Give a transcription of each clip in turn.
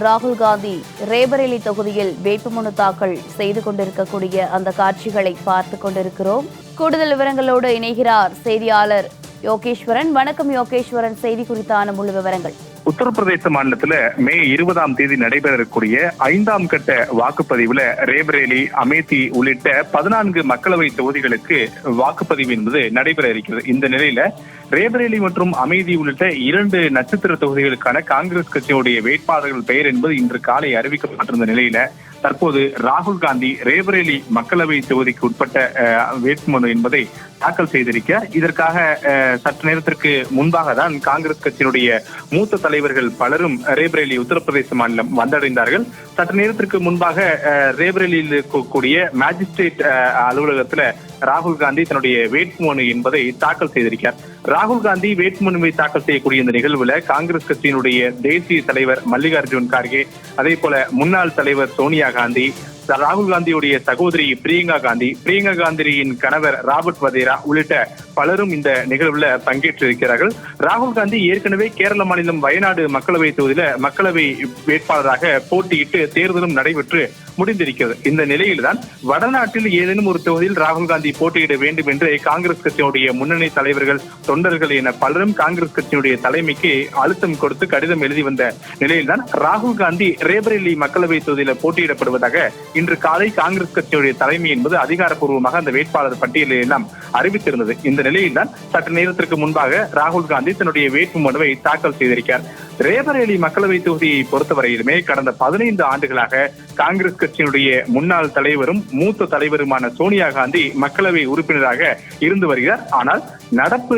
ராகுல் காந்தி ரேபரேலி தொகுதியில் வேட்புமனு தாக்கல் செய்து கொண்டிருக்கக்கூடிய அந்த காட்சிகளை பார்த்து கொண்டிருக்கிறோம். கூடுதல் விவரங்களோடு இணைகிறார் செய்தியாளர் யோகேஸ்வரன். வணக்கம் யோகேஸ்வரன். செய்தி குறித்தான முழு விவரங்கள். உத்தரப்பிரதேச மாநிலத்துல மே இருபதாம் தேதி நடைபெறக்கூடிய ஐந்தாம் கட்ட வாக்குப்பதிவுல ரேபரேலி அமேதி உள்ளிட்ட பதினான்கு மக்களவை தொகுதிகளுக்கு வாக்குப்பதிவு என்பது நடைபெற இருக்கிறது. இந்த நிலையில ரேபரேலி மற்றும் அமேதி உள்ளிட்ட இரண்டு நட்சத்திர தொகுதிகளுக்கான காங்கிரஸ் கட்சியுடைய வேட்பாளர்கள் பெயர் என்பது இன்று காலை அறிவிக்கப்பட்டிருந்த நிலையில தற்போது ராகுல் காந்தி ரேபரேலி மக்களவை தொகுதிக்கு உட்பட்ட அஹ், வேட்புமனு என்பதை தாக்கல் செய்திருக்க இதற்காக அஹ், சற்று நேரத்திற்கு முன்பாக தான் காங்கிரஸ் கட்சியினுடைய மூத்த தலைவர்கள் பலரும் ரேபரேலி உத்தரப்பிரதேச மாநிலம் வந்தடைந்தார்கள். சற்று நேரத்திற்கு முன்பாக ரேபரேலியில் இருக்கக்கூடிய மேஜிஸ்ட்ரேட் அலுவலகத்துல ராகுல் காந்தி தன்னுடைய வேட்புமனு என்பதை தாக்கல் செய்திருக்கிறார். ராகுல் காந்தி வேட்புமனுவை தாக்கல் செய்யக்கூடிய இந்த நிகழ்வுல காங்கிரஸ் கட்சியினுடைய தேசிய தலைவர் மல்லிகார்ஜுன் கார்கே அதே போல முன்னாள் தலைவர் சோனியா காந்தி ராகுல் காந்தியுடைய சகோதரி பிரியங்கா காந்தி பிரியங்கா காந்தியின் கணவர் ராபர்ட் வதேரா உள்ளிட்ட பலரும் இந்த நிகழ்வுல பங்கேற்றிருக்கிறார்கள். ராகுல் காந்தி ஏற்கனவே கேரள மாநிலம் வயநாடு மக்களவை தொகுதியில மக்களவை வேட்பாளராக போட்டியிட்டு தேர்தலும் நடைபெற்று முடிந்திருக்கிறது. இந்த நிலையில்தான் வடநாட்டில் ஏதேனும் ஒரு தொகுதியில் ராகுல் காந்தி போட்டியிட வேண்டும் என்று காங்கிரஸ் கட்சியினுடைய முன்னணி தலைவர்கள் தொண்டர்கள் என பலரும் காங்கிரஸ் கட்சியினுடைய தலைமைக்கு அழுத்தம் கொடுத்து கடிதம் எழுதி வந்த நிலையில்தான் ராகுல் காந்தி ரேபரேலி மக்களவை தொகுதியில போட்டியிடப்படுவதாக இன்று காலை காங்கிரஸ் கட்சியுடைய தலைமை என்பது அதிகாரப்பூர்வமாக அந்த வேட்பாளர் பட்டியலில் எல்லாம் அறிவித்திருந்தது. இந்த நிலையில்தான் சற்று நேரத்திற்கு முன்பாக ராகுல் காந்தி தன்னுடைய வேட்புமனுவை தாக்கல் செய்திருக்கிறார். ரேபரேலி மக்களவை தொகுதியை பொறுத்தவரையிலுமே கடந்த பதினைந்து ஆண்டுகளாக காங்கிரஸ் கட்சியினுடைய முன்னாள் தலைவரும் மூத்த தலைவருமான சோனியா காந்தி மக்களவை உறுப்பினராக இருந்து வருகிறார். ஆனால் நடப்பு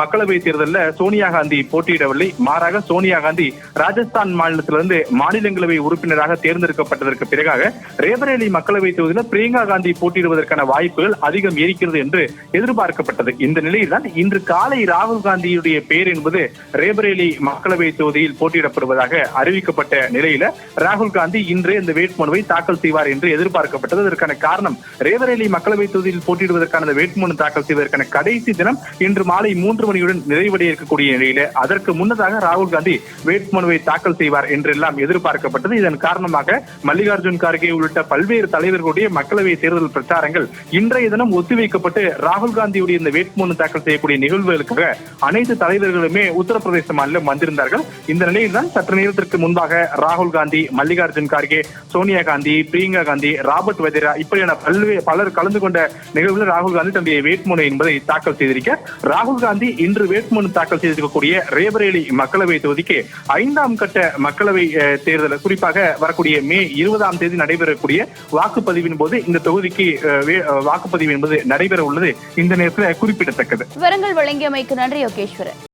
மக்களவை தேர்தலில் சோனியா காந்தி போட்டியிடவில்லை. மாறாக சோனியா காந்தி ராஜஸ்தான் மாநிலத்திலிருந்து மாநிலங்களவை உறுப்பினராக தேர்ந்தெடுக்கப்பட்டதற்கு பிறகாக ரேபரேலி மக்களவை தொகுதியில் பிரியங்கா காந்தி போட்டியிடுவதற்கான வாய்ப்புகள் அதிகம் இருக்கிறது என்று எதிர்பார்க்கப்பட்டது. இந்த நிலையில்தான் இன்று காலை ராகுல் காந்தியுடைய பெயர் என்பது ரேபரேலி மக்களவை தொகுதி தொகுதியில் போட்டியிடப்படுவதாக அறிவிக்கப்பட்ட நிலையில ராகுல் காந்தி இன்று இந்த வேட்புமனுவை தாக்கல் செய்வார் என்று எதிர்பார்க்கப்பட்டது. அதற்கான காரணம் ரேவரேலி மக்களவை தொகுதியில் போட்டியிடுவதற்கான இந்த வேட்புமனு தாக்கல் செய்வதற்கான கடைசி தினம் இன்று மாலை மூன்று மணியுடன் நிறைவடைய இருக்கக்கூடிய நிலையில அதற்கு முன்னதாக ராகுல் காந்தி வேட்புமனுவை தாக்கல் செய்வார் என்றெல்லாம் எதிர்பார்க்கப்பட்டது. இதன் காரணமாக மல்லிகார்ஜுன் கார்கே உள்ளிட்ட பல்வேறு தலைவர்களுடைய மக்களவை தேர்தல் பிரச்சாரங்கள் இன்றைய தினம் ஒத்திவைக்கப்பட்டு ராகுல் காந்தியுடைய இந்த வேட்புமனு தாக்கல் செய்யக்கூடிய நிகழ்வுகளுக்காக அனைத்து தலைவர்களுமே உத்தரப்பிரதேச மாநிலம் வந்திருந்தார்கள். இந்த நிலையில் தான் சற்று நேரத்திற்கு முன்பாக ராகுல் காந்தி மல்லிகார்ஜுன் கார்கே சோனியா காந்தி பிரியங்கா காந்தி ராபர்ட் வதேரா இப்படியான பல்வேறு பலர் கலந்து கொண்ட நிகழ்வில் ராகுல் காந்தி தன்னுடைய வேட்புமனு என்பதை தாக்கல் செய்திருக்க ராகுல் காந்தி இன்று வேட்புமனு தாக்கல் செய்திருக்கக்கூடிய ரேபரேலி மக்களவை தொகுதிக்கு ஐந்தாம் கட்ட மக்களவை தேர்தல் குறிப்பாக வரக்கூடிய மே இருபதாம் தேதி நடைபெறக்கூடிய வாக்குப்பதிவின் போது இந்த தொகுதிக்கு அஹ், வாக்குப்பதிவு என்பது நடைபெற உள்ளது இந்த நேரத்தில் குறிப்பிடத்தக்கது. விவரங்கள் வழங்கியமைக்கு நன்றி யோகேஸ்வரன்.